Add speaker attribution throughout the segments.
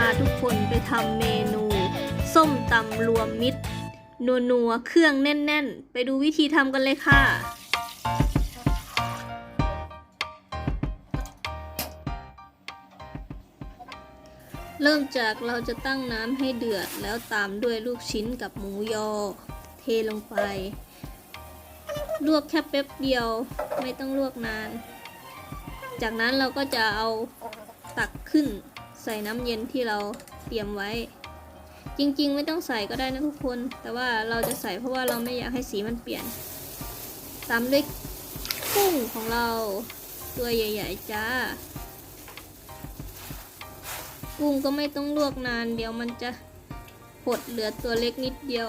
Speaker 1: าทุกคนไปทำเมนู ส้มตำรวมมิตรนัวนัวๆเครื่องแน่น ๆ ไปดูวิธีทำกันเลยค่ะเริ่มจากเราจะตั้งน้ำให้เดือดแล้วตามด้วยลูกชิ้นกับหมูยอ เทลงไป ลวกแค่แป๊บเดียวไม่ต้องลวกนาน จากนั้นเราก็จะเอาตักขึ้น ใส่น้ำเย็นที่เราเตรียมไว้ จริงๆ ไม่ต้องใส่ก็ได้นะทุกคน แต่ว่าเราจะใส่เพราะว่าเราไม่อยากให้สีมันเปลี่ยนตามด้วยกุ้งของเราตัวใหญ่ๆจ้า กุ้งก็ไม่ต้องลวกนาน เดี๋ยวมันจะหดเหลือตัวเล็กนิดเดียว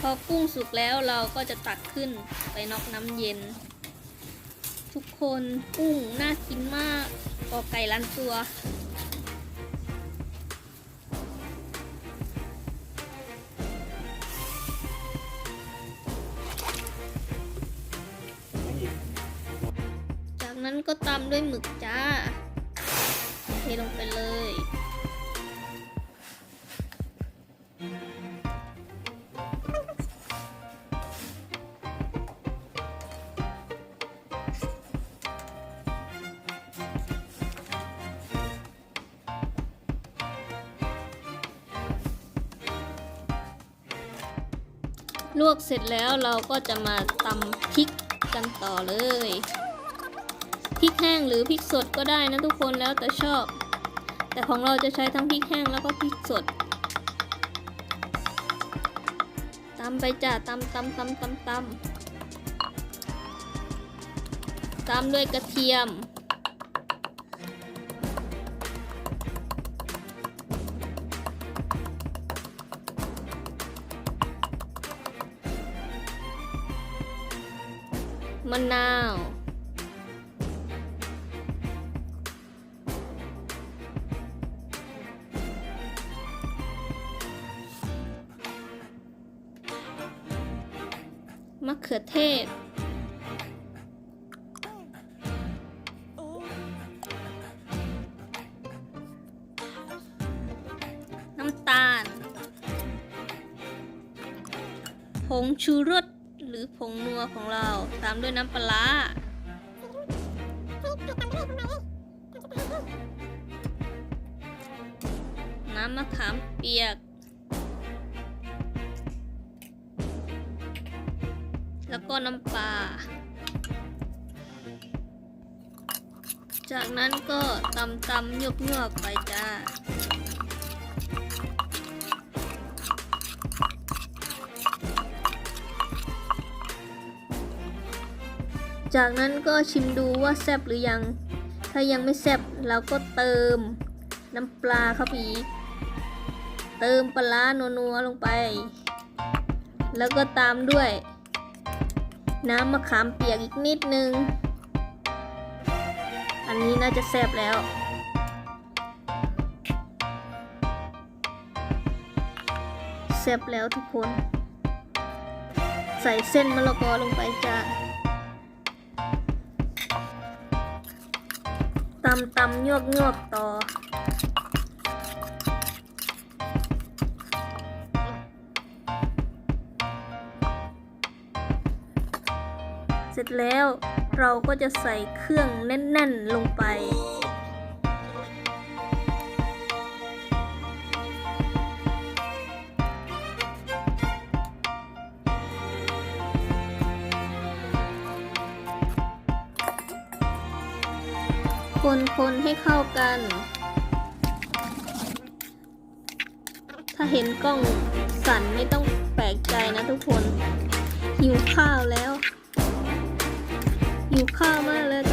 Speaker 1: พอกุ้งสุกแล้วเราก็จะตักขึ้นไปนอกน้ำเย็น ทุกคนกุ้งน่ากินมากกอไก่ล้านตัว จากนั้นก็ตามด้วยหมึกจ้า เทลงไปเลย ลวกเสร็จแล้วเราก็จะมาตำพริกกันต่อเลยพริกแห้งหรือพริกสดก็ได้นะทุกคนแล้วแต่ชอบ แต่ของเราจะใช้ทั้งพริกแห้งแล้วก็พริกสดตำไปจ้ะตำตำตำตำตำตามด้วยกระเทียม มะนาว มะเขือเทศ น้ำตาล ผงชูรส หรือผงนัวของเราตามด้วยน้ำปลาน้ำมะขามเปียก แล้วก็น้ำปลา จากนั้นก็ตำตำๆยวกยวกไปจ้า จากนั้นก็ชิมดูว่าแซบหรือยัง ถ้ายังไม่แซบเราก็เติมน้ำปลาเข้าไปอีก เติมปลานัวๆลงไป แล้วก็ตามด้วย น้ำมะขามเปียกอีกนิดนึง อันนี้น่าจะแซบแล้วแซบแล้วทุกคน ใส่เส้นมะละกอลงไปจ้าำตำยวกยวกต่อ เสร็จแล้วเราก็จะใส่เครื่องแน่น ๆ ลงไป คนคนให้เข้ากัน ถ้าเห็นกล้องสั่นไม่ต้องแปลกใจนะทุกคน หิวข้าวแล้ว หิวข้าวมากเลย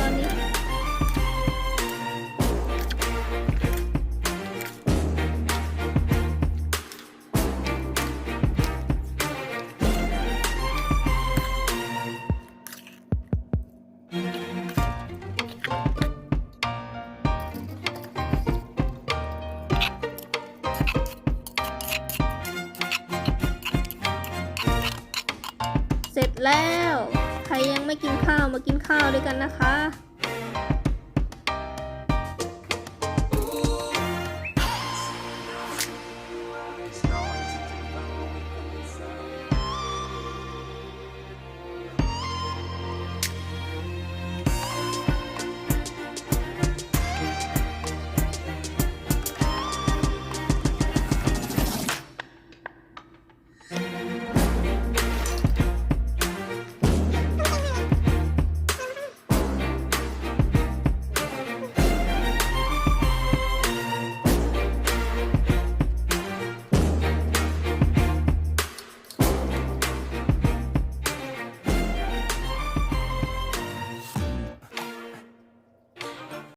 Speaker 1: แล้ว ใครยังไม่กินข้าวมากินข้าวด้วยกันนะคะ